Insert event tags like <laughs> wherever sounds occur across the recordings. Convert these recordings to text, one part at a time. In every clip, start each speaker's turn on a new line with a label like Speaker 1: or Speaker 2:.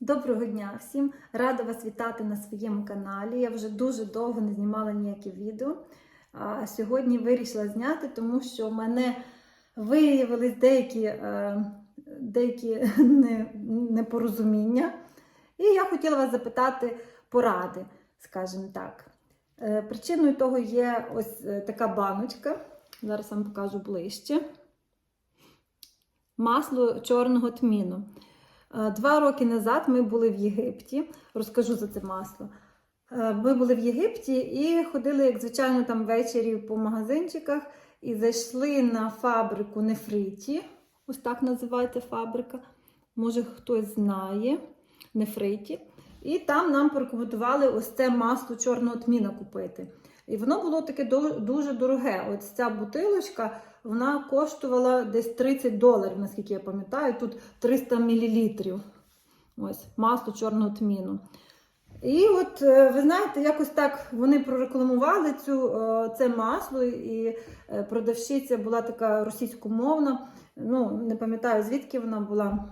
Speaker 1: Доброго дня всім! Рада вас вітати на своєму каналі. Я вже дуже довго не знімала ніякі відео. А сьогодні вирішила зняти, тому що в мене виявились деякі, е, деякі <laughs> непорозуміння. І я хотіла вас запитати поради, скажімо так. Е, Причиною того є ось е, така баночка. Зараз вам покажу ближче. Масло чорного тміну. Е, Два роки назад ми були в Єгипті. Розкажу за це масло. Е, Ми були в Єгипті і ходили, як звичайно, там ввечері по магазинчиках і зайшли на фабрику нефриті. Ось так називається фабрика. Може, хтось знає нефриті. І там нам порекомендували ось це масло чорного тміна купити. І воно було таке дуже дороге. Ось ця бутилочка вона коштувала десь 30 доларів, наскільки я пам'ятаю. Тут 300 мл. Ось масло чорного тміну. І от е, ви знаєте, якось так вони прорекламували цю, е, це масло, і е, продавщиця була така російськомовна. Ну, не пам'ятаю, звідки вона була.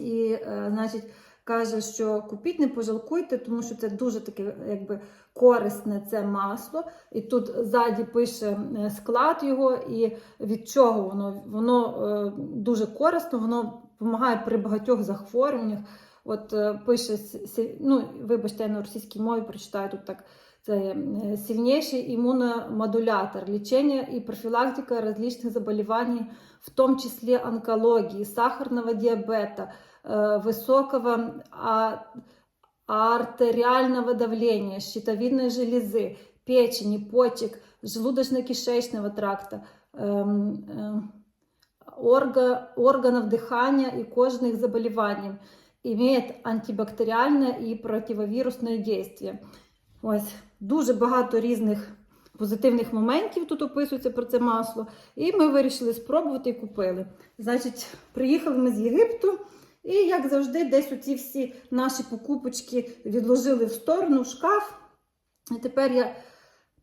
Speaker 1: І, значить, каже, що купіть, не пожалкуйте, тому що це дуже таке, якби корисне це масло. І тут ззаді пише е, склад його, і від чого воно воно е, дуже корисно, воно допомагає при багатьох захворюваннях. От е, пише ну, вибачте, я на російській мові прочитаю тут так. Це сильнейший иммуномодулятор, лечение и профилактика различных заболеваний, в том числе онкологии, сахарного диабета, э, высокого а- артериального давления, щитовидной железы, печени, почек, желудочно-кишечного тракта, эм, эм, орга- органов дыхания и кожных заболеваний. Имеет антибактериальное и противовирусное действие. Ось дуже багато різних позитивних моментів тут описується про це масло. І ми вирішили спробувати і купили. Значить, приїхали ми з Єгипту, і, як завжди, десь оці всі наші покупочки відложили в сторону, в шкаф. І тепер я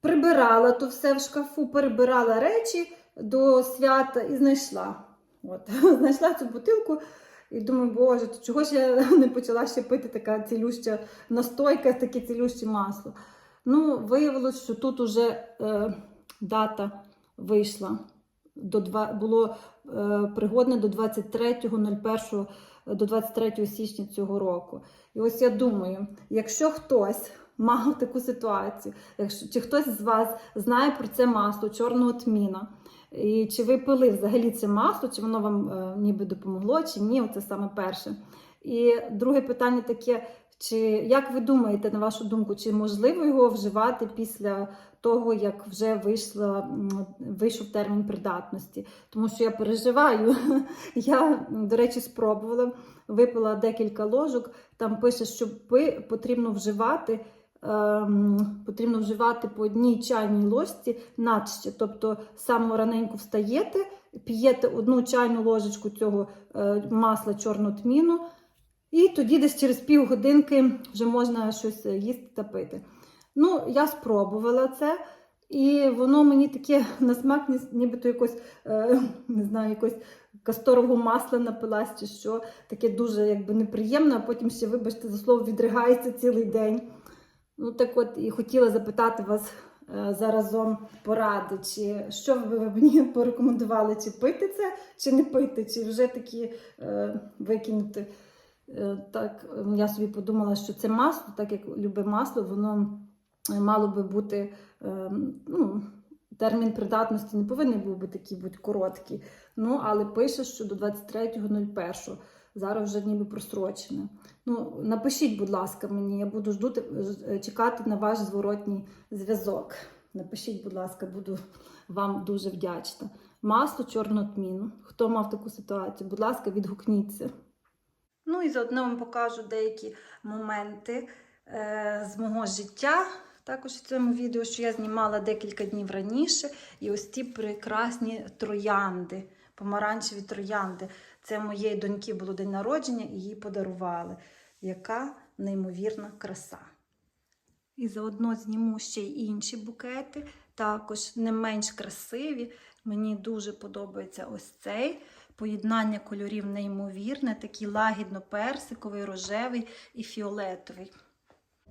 Speaker 1: прибирала то все в шкафу, перебирала речі до свята і знайшла. От, <laughs> знайшла цю бутилку. І думаю, боже, то чого ж я <laughs> не почала ще пити така цілюща настойка, таке цілюще масло. Ну, виявилось, що тут уже е, дата вийшла. До було е, пригодне до 23.01 до 23 січня цього року. І ось я думаю, якщо хтось мав <laughs> таку ситуацію, якщо чи хтось з вас знає про це масло чорного тміна, і чи ви пили взагалі це масло, чи воно вам е, ніби допомогло, чи ні, це саме перше. І друге питання таке: чи як ви думаєте, на вашу думку, чи можливо його вживати після того, як вже вийшла, вийшов термін придатності? Тому що я переживаю. <laughs> Я, до речі, спробувала, випила декілька ложок. Там пише, що потрібно вживати. ем, Потрібно вживати по одній чайній ложці наче. Тобто самого раненько встаєте, п'єте одну чайну ложечку цього е, масла чорного тміну, і тоді десь через півгодинки вже можна щось їсти та пити. Ну, я спробувала це, і воно мені таке <laughs> на смак, нібито якось, е, <laughs> не знаю, якось касторового масла напилась чи що. Таке дуже якби неприємно, а потім ще, вибачте, за слово відригається цілий день. Ну, так от і хотіла запитати вас е, заразом поради, чи що ви <laughs> мені порекомендували, чи пити це, чи не пити, чи вже такі е, викинути. Е, Так, е, я собі подумала, що це масло, так як любе масло, воно е, мало би бути, е, ну, термін придатності не повинен був би такий бути короткий. Ну, але пише, що до 23.01. Зараз вже ніби просрочене. Ну, напишіть, будь ласка, мені, я буду ждути, е, чекати на ваш зворотній зв'язок. Напишіть, будь ласка, буду вам дуже вдячна. Масло чорного тміну. Хто мав таку ситуацію? Будь ласка, відгукніться. Ну і заодно вам покажу деякі моменти е, з мого життя. Також в цьому відео, що я знімала декілька днів раніше. І ось ці прекрасні троянди, помаранчеві троянди. Це моєї доньки було день народження і їй подарували. Яка неймовірна краса. І заодно зніму ще й інші букети, також не менш красиві. Мені дуже подобається ось цей. Поєднання кольорів неймовірне, такий лагідно-персиковий, рожевий і фіолетовий.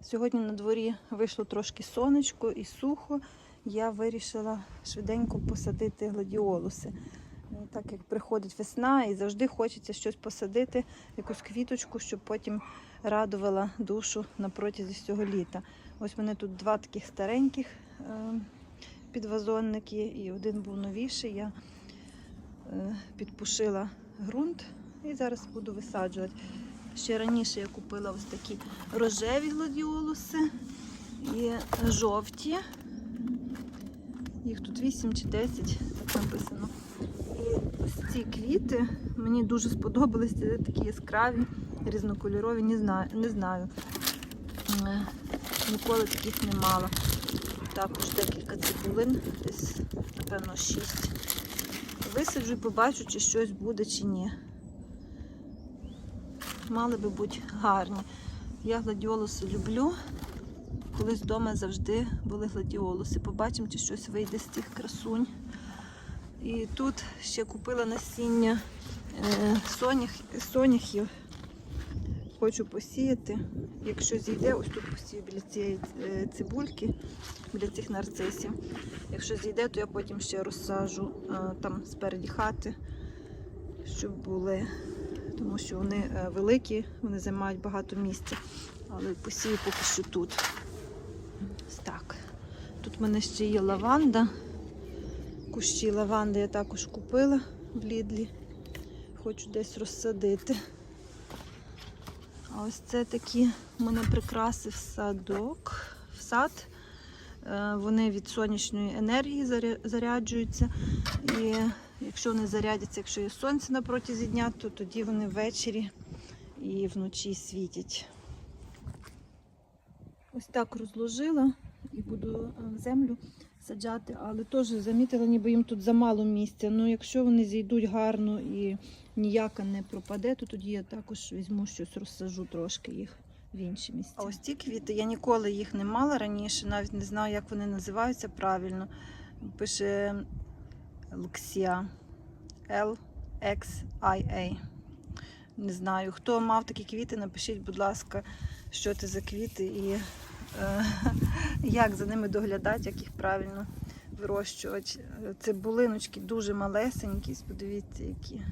Speaker 1: Сьогодні на дворі вийшло трошки сонечко і сухо. Я вирішила швиденько посадити гладіолуси. Так як приходить весна і завжди хочеться щось посадити, якусь квіточку, щоб потім радувала душу на протязі всього літа. Ось мене тут два таких стареньких е, підвазонники, і один був новіший. Підпушила ґрунт і зараз буду висаджувати. Ще раніше я купила ось такі рожеві гладіолуси і жовті. Їх тут 8 чи 10, так написано. І ось ці квіти мені дуже сподобались, такі яскраві, різнокольорові, не знаю. Не знаю. Е, Ніколи таких не мала. Також декілька цибулин, десь, напевно, 6. Висаджу і побачу, чи щось буде, чи ні. Мали би бути гарні. Я гладіолуси люблю. Колись вдома завжди були гладіолуси. Побачимо, чи щось вийде з цих красунь. І тут ще купила насіння е, сонях, соняхів. Хочу посіяти. Якщо зійде, ось тут посію біля цієї е, цибульки, біля цих нарцисів. Якщо зійде, то я потім ще розсажу е, там спереді хати, щоб були, тому що вони е, великі, вони займають багато місця. Але посію поки що тут. Так. Тут в мене ще є лаванда. Кущі лаванди я також купила в Лідлі. Хочу десь розсадити. А ось це такі в мене прикраси в садок, в сад. Е, Вони від сонячної енергії заряджуються. І якщо вони зарядяться, якщо є сонце на протязі дня, то тоді вони ввечері і вночі світять. Ось так розложила і буду е, землю саджати, але теж замітила, ніби їм тут замало місця. Ну, якщо вони зійдуть гарно і ніяка не пропаде, то тоді я також візьму щось, розсажу трошки їх в інші місця. А ось ці квіти, я ніколи їх не мала раніше, навіть не знаю, як вони називаються правильно. Пише Луксія L-X-I-A. Не знаю. Хто мав такі квіти, напишіть, будь ласка, що це за квіти і е, <laughs> як за ними доглядати, як їх правильно вирощувати. Цибулиночки дуже малесенькі, подивіться, які.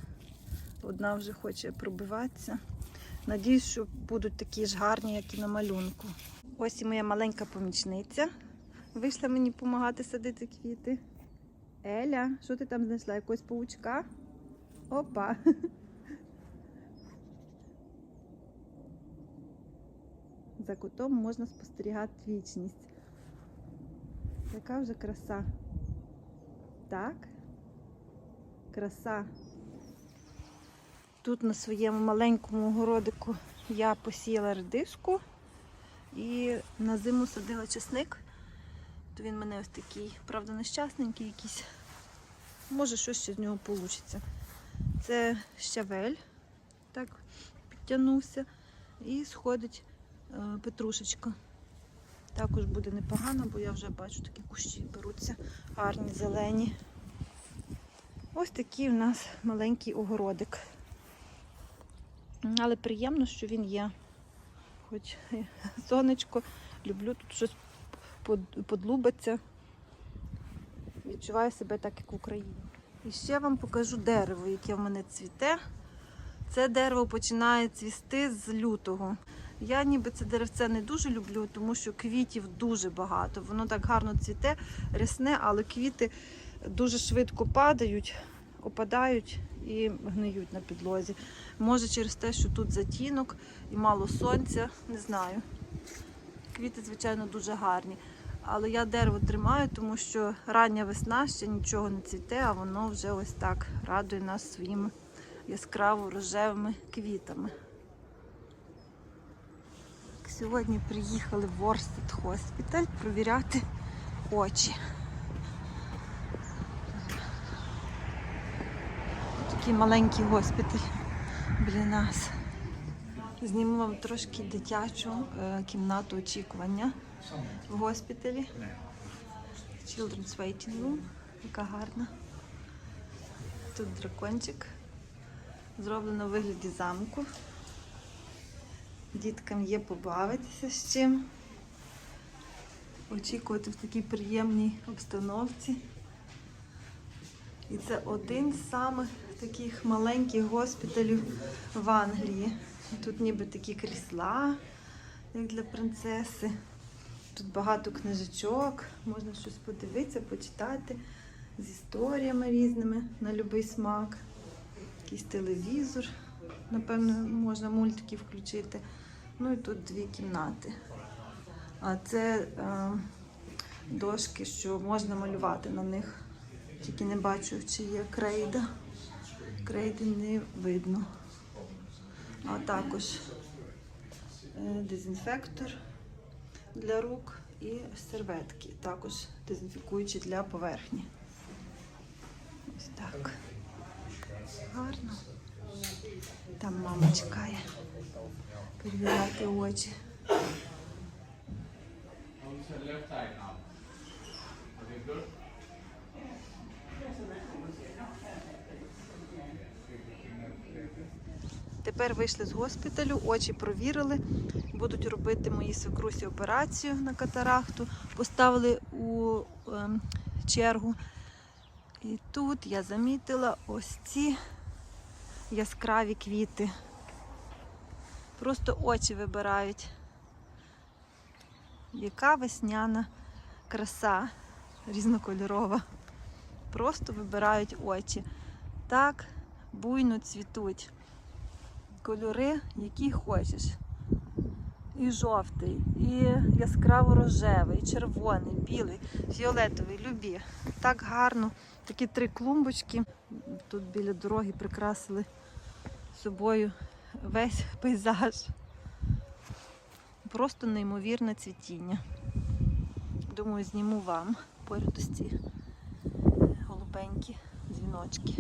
Speaker 1: Одна вже хоче пробиватися. Надіюсь, що будуть такі ж гарні, як і на малюнку. Ось і моя маленька помічниця. Вийшла мені допомагати садити квіти. Еля, що ти там знайшла? Якогось паучка? Опа! За кутом можна спостерігати вічність. Яка вже краса. Так? Краса. Тут на своєму маленькому городику я посіяла редиску і на зиму садила чесник. То він мене ось такий, правда, нещасненький якийсь. Може, щось ще з нього вийде. Це щавель, так підтягнувся. І сходить е, петрушечка. Також буде непогано, бо я вже бачу такі кущі беруться гарні, зелені. Ось такий у нас маленький огородик. Але приємно, що він є. Хоч <laughs> сонечко, люблю тут щось под- подлубаться. Відчуваю себе так, як в Україні. І ще вам покажу дерево, яке в мене цвіте. Це дерево починає цвісти з лютого. Я ніби це деревце не дуже люблю, тому що квітів дуже багато. Воно так гарно цвіте, рясне, але квіти дуже швидко падають, опадають і гниють на підлозі. Може через те, що тут затінок і мало сонця, не знаю. Квіти, звичайно, дуже гарні. Але я дерево тримаю, тому що рання весна ще нічого не цвіте, а воно вже ось так радує нас своїми яскраво рожевими квітами. Сьогодні приїхали в Ворстед Хоспіталь провіряти очі. Такий маленький госпіталь біля нас. Зніму вам трошки дитячу е, кімнату очікування в госпіталі. Children's Waiting Room. Яка гарна. Тут дракончик
Speaker 2: Зроблено в вигляді замку. Діткам є побавитися з чим. Очікувати в такій приємній обстановці. І це один з самих таких маленьких госпіталів в Англії. Тут ніби такі крісла, як для принцеси. Тут багато книжечок, можна щось подивитися, почитати з історіями різними на будь-який смак. Якийсь телевізор, напевно, можна мультики включити. Ну і тут дві кімнати. А це е, дошки, що можна малювати на них. Тільки не бачу, чи є крейда. Крейди не видно. А також е, дезінфектор для рук і серветки, також дезінфікуючі для поверхні. Ось так. Гарно. Там мама чекає. Перевіряти очі. Тепер вийшли з госпіталю, очі провірили. Будуть робити мої свекрусі операцію на катаракту. Поставили у ем, чергу. І тут я замітила ось ці яскраві квіти. Просто очі вибирають. Яка весняна краса різнокольорова. Просто вибирають очі. Так буйно цвітуть. Кольори, які хочеш. І жовтий, і яскраво рожевий, і червоний, білий, фіолетовий, любі. Так гарно. Такі три клумбочки. Тут біля дороги прикрасили собою весь пейзаж. Просто неймовірне цвітіння. Думаю, зніму вам поряд ось ці голубенькі дзвіночки.